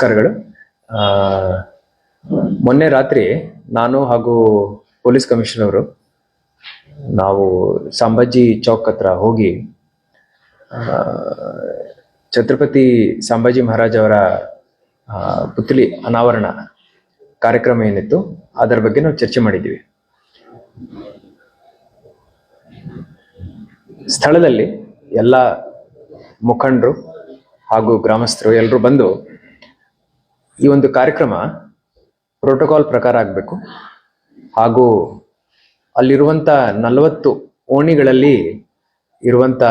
ನಮಸ್ಕಾರಗಳು. ಮೊನ್ನೆ ರಾತ್ರಿ ನಾನು ಹಾಗೂ ಪೊಲೀಸ್ ಕಮಿಷನರ್ ಅವರು ನಾವು ಸಂಭಾಜಿ ಚೌಕ್ ಹತ್ರ ಹೋಗಿ ಛತ್ರಪತಿ ಸಂಭಾಜಿ ಮಹಾರಾಜ್ ಅವರ ಪುತ್ಲಿ ಅನಾವರಣ ಕಾರ್ಯಕ್ರಮ ಏನಿತ್ತು, ಅದರ ಬಗ್ಗೆ ನಾವು ಚರ್ಚೆ ಮಾಡಿದ್ದೀವಿ ಸ್ಥಳದಲ್ಲಿ ಎಲ್ಲ ಮುಖಂಡರು ಹಾಗೂ ಗ್ರಾಮಸ್ಥರು ಎಲ್ಲರೂ ಬಂದು ಈ ಒಂದು ಕಾರ್ಯಕ್ರಮ ಪ್ರೋಟೋಕಾಲ್ ಪ್ರಕಾರ ಆಗಬೇಕು. ಹಾಗೂ ಅಲ್ಲಿರುವಂಥ ನಲವತ್ತು ಓಣಿಗಳಲ್ಲಿ ಇರುವಂಥ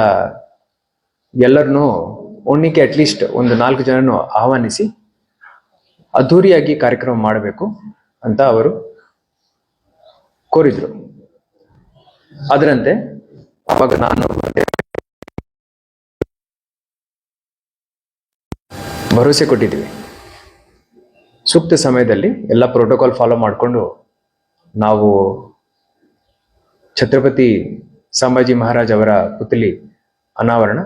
ಎಲ್ಲರನ್ನೂ ಓಣಿಗೆ ಅಟ್ಲೀಸ್ಟ್ ಒಂದು ನಾಲ್ಕು ಜನನು ಆಹ್ವಾನಿಸಿ ಅದ್ಧೂರಿಯಾಗಿ ಕಾರ್ಯಕ್ರಮ ಮಾಡಬೇಕು ಅಂತ ಅವರು ಕೋರಿದ್ರು. ಅದರಂತೆ ಅವಾಗ ನಾನು ಭರವಸೆ ಕೊಟ್ಟಿದ್ದೀವಿ. ಸೂಕ್ತ ಸಮಯದಲ್ಲಿ ಎಲ್ಲ ಪ್ರೋಟೋಕಾಲ್ ಫಾಲೋ ಮಾಡಿಕೊಂಡು ನಾವು ಛತ್ರಪತಿ ಸಂಭಾಜಿ ಮಹಾರಾಜ್ ಅವರ ಪುತ್ಲಿ ಅನಾವರಣ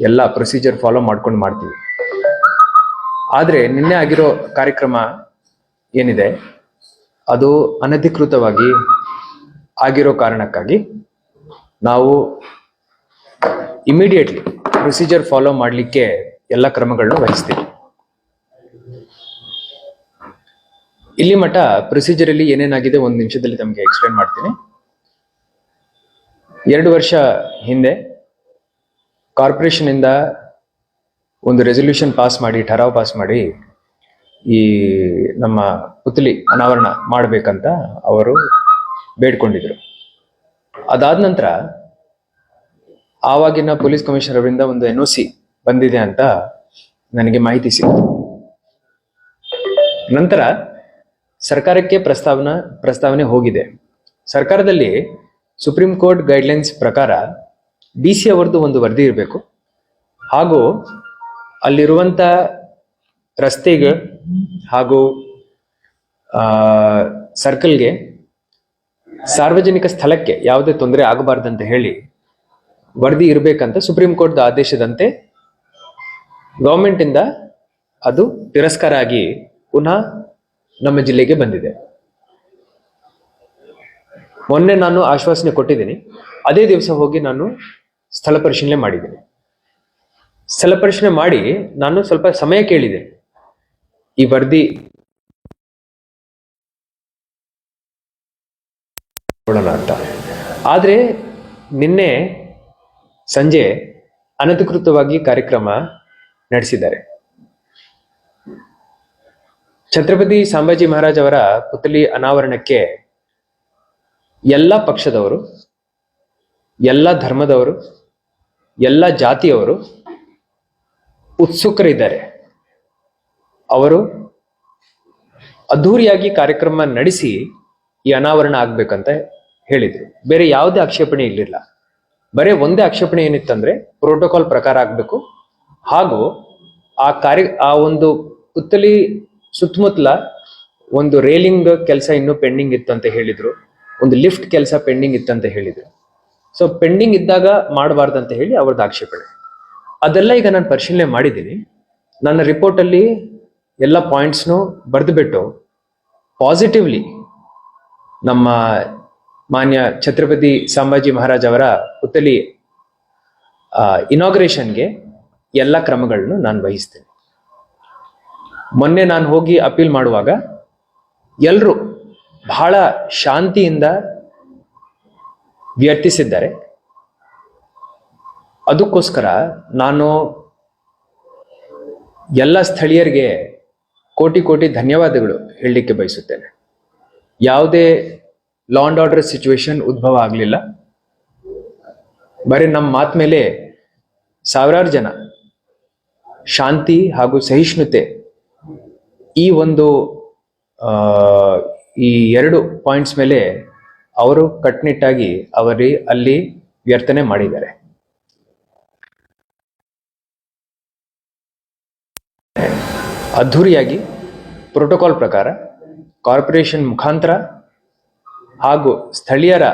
ಎಲ್ಲ ಪ್ರೊಸೀಜರ್ ಫಾಲೋ ಮಾಡ್ಕೊಂಡು ಮಾಡ್ತೀವಿ. ಆದರೆ ನಿನ್ನೆ ಆಗಿರೋ ಕಾರ್ಯಕ್ರಮ ಏನಿದೆ? ಅದು ಅನಧಿಕೃತವಾಗಿ ಆಗಿರೋ ಕಾರಣಕ್ಕಾಗಿ ನಾವು ಇಮಿಡಿಯೇಟ್ಲಿ ಪ್ರೊಸೀಜರ್ ಫಾಲೋ ಮಾಡಲಿಕ್ಕೆ ಎಲ್ಲ ಕ್ರಮಗಳನ್ನು ವಹಿಸ್ತೀವಿ. ಇಲ್ಲಿ ಮಠ ಪ್ರೊಸೀಜರ್ ಅಲ್ಲಿ ಏನೇನಾಗಿದೆ ಒಂದು ನಿಮಿಷದಲ್ಲಿ ತಮಗೆ ಎಕ್ಸ್ಪ್ಲೇನ್ ಮಾಡ್ತೀನಿ. ಎರಡು ವರ್ಷ ಹಿಂದೆ ಕಾರ್ಪೊರೇಷನ್ ಇಂದ ಒಂದು ರೆಸೊಲ್ಯೂಷನ್ ಪಾಸ್ ಮಾಡಿ, ಠರಾವ್ ಪಾಸ್ ಮಾಡಿ ಈ ನಮ್ಮ ಪುತ್ಲಿ ಅನಾವರಣ ಮಾಡಬೇಕಂತ ಅವರು ಬೇಡ್ಕೊಂಡಿದ್ರು. ಅದಾದ ನಂತರ ಆವಾಗಿನ ಪೊಲೀಸ್ ಕಮಿಷನರ್ ಅವರಿಂದ ಒಂದು ಎನ್ ಒ ಸಿ ಬಂದಿದೆ ಅಂತ ನನಗೆ ಮಾಹಿತಿ ಸಿಕ್ತು. ನಂತರ ಸರ್ಕಾರಕ್ಕೆ ಪ್ರಸ್ತಾವನ, ಪ್ರಸ್ತಾವನೆ ಹೋಗಿದೆ. ಸರ್ಕಾರದಲ್ಲಿ ಸುಪ್ರೀಂ ಕೋರ್ಟ್ ಗೈಡ್ಲೈನ್ಸ್ ಪ್ರಕಾರ ಡಿ ಸಿ ಅವರದ್ದು ಒಂದು ವರದಿ ಇರಬೇಕು. ಹಾಗೂ ಅಲ್ಲಿರುವಂಥ ರಸ್ತೆಗೆ ಹಾಗೂ ಸರ್ಕಲ್ಗೆ ಸಾರ್ವಜನಿಕ ಸ್ಥಳಕ್ಕೆ ಯಾವುದೇ ತೊಂದರೆ ಆಗಬಾರ್ದಂತ ಹೇಳಿ ವರದಿ ಇರಬೇಕಂತ ಸುಪ್ರೀಂ ಕೋರ್ಟ್ ಆದೇಶದಂತೆ ಗೌರ್ಮೆಂಟಿಂದ ಅದು ತಿರಸ್ಕಾರ ಆಗಿ ಪುನಃ ನಮ್ಮ ಜಿಲ್ಲೆಗೆ ಬಂದಿದೆ. ಮೊನ್ನೆ ನಾನು ಆಶ್ವಾಸನೆ ಕೊಟ್ಟಿದ್ದೀನಿ. ಅದೇ ದಿವಸ ಹೋಗಿ ನಾನು ಸ್ಥಳ ಪರಿಶೀಲನೆ ಮಾಡಿದ್ದೀನಿ. ಸ್ಥಳ ಪರಿಶೀಲನೆ ಮಾಡಿ ನಾನು ಸ್ವಲ್ಪ ಸಮಯ ಕೇಳಿದೆ. ಈ ವರದಿ ನೋಡೋಣ ಅಂತ. ಆದರೆ ನಿನ್ನೆ ಸಂಜೆ ಅನಧಿಕೃತವಾಗಿ ಕಾರ್ಯಕ್ರಮ ನಡೆಸಿದ್ದಾರೆ. ಛತ್ರಪತಿ ಸಂಭಾಜಿ ಮಹಾರಾಜ್ ಅವರ ಪುತ್ಲಿ ಅನಾವರಣಕ್ಕೆ ಎಲ್ಲ ಪಕ್ಷದವರು, ಎಲ್ಲ ಧರ್ಮದವರು, ಎಲ್ಲ ಜಾತಿಯವರು ಉತ್ಸುಕರಿದ್ದಾರೆ. ಅವರು ಅದ್ಧೂರಿಯಾಗಿ ಕಾರ್ಯಕ್ರಮ ನಡೆಸಿ ಈ ಅನಾವರಣ ಆಗ್ಬೇಕಂತ ಹೇಳಿದ್ರು. ಬೇರೆ ಯಾವುದೇ ಆಕ್ಷೇಪಣೆ ಇರಲಿಲ್ಲ. ಬರೀ ಒಂದೇ ಆಕ್ಷೇಪಣೆ ಏನಿತ್ತಂದ್ರೆ ಪ್ರೋಟೋಕಾಲ್ ಪ್ರಕಾರ ಆಗ್ಬೇಕು. ಹಾಗೂ ಆ ಕಾರ್ಯ, ಆ ಒಂದು ಪುತ್ತಲಿ ಸುತ್ತಮುತ್ತಲ ಒಂದು ರೇಲಿಂಗ್ ಕೆಲಸ ಇನ್ನೂ ಪೆಂಡಿಂಗ್ ಇತ್ತು ಅಂತ ಹೇಳಿದ್ರು. ಒಂದು ಲಿಫ್ಟ್ ಕೆಲಸ ಪೆಂಡಿಂಗ್ ಇತ್ತಂತ ಹೇಳಿದ್ರು. ಸೊ ಪೆಂಡಿಂಗ್ ಇದ್ದಾಗ ಮಾಡಬಾರ್ದಂತ ಹೇಳಿ ಅವ್ರದ್ದು ಆಕ್ಷೇಪಣೆ. ಅದೆಲ್ಲ ಈಗ ನಾನು ಪರಿಶೀಲನೆ ಮಾಡಿದ್ದೀನಿ. ನನ್ನ ರಿಪೋರ್ಟಲ್ಲಿ ಎಲ್ಲ ಪಾಯಿಂಟ್ಸ್ನು ಬರೆದುಬಿಟ್ಟು ಪಾಸಿಟಿವ್ಲಿ ನಮ್ಮ ಮಾನ್ಯ ಛತ್ರಪತಿ ಸಂಭಾಜಿ ಮಹಾರಾಜ್ ಅವರ ಪುತ್ತಲಿ ಇನಾಗ್ರೇಷನ್ಗೆ ಎಲ್ಲ ಕ್ರಮಗಳನ್ನು ನಾನು ವಹಿಸ್ತೇನೆ. ಮೊನ್ನೆ ನಾನು ಹೋಗಿ ಅಪೀಲ್ ಮಾಡುವಾಗ ಎಲ್ಲರೂ ಬಹಳ ಶಾಂತಿಯಿಂದ ವ್ಯರ್ಥಿಸಿದ್ದಾರೆ. ಅದಕ್ಕೋಸ್ಕರ ನಾನು ಎಲ್ಲ ಸ್ಥಳೀಯರಿಗೆ ಕೋಟಿ ಕೋಟಿ ಧನ್ಯವಾದಗಳು ಹೇಳಲಿಕ್ಕೆ ಬಯಸುತ್ತೇನೆ. ಯಾವುದೇ ಲಾ ಅಂಡ್ ಆರ್ಡರ್ ಸಿಚುವೇಶನ್ ಉದ್ಭವ ಆಗಲಿಲ್ಲ. ಬರೀ ನಮ್ಮ ಮಾತ ಮೇಲೆ ಸಾವಿರಾರು ಜನ ಶಾಂತಿ ಹಾಗೂ ಸಹಿಷ್ಣುತೆ ಈ ಒಂದು ಈ ಎರಡು ಪಾಯಿಂಟ್ಸ್ ಮೇಲೆ ಅವರು ಕಟ್ನಿಟ್ಟಾಗಿ ಅವರಿ, ಅಲ್ಲಿ ವ್ಯರ್ಥನೆ ಮಾಡಿದ್ದಾರೆ. ಅದ್ಧೂರಿಯಾಗಿ ಪ್ರೋಟೋಕಾಲ್ ಪ್ರಕಾರ ಕಾರ್ಪೊರೇಷನ್ ಮುಖಾಂತರ ಹಾಗೂ ಸ್ಥಳೀಯರ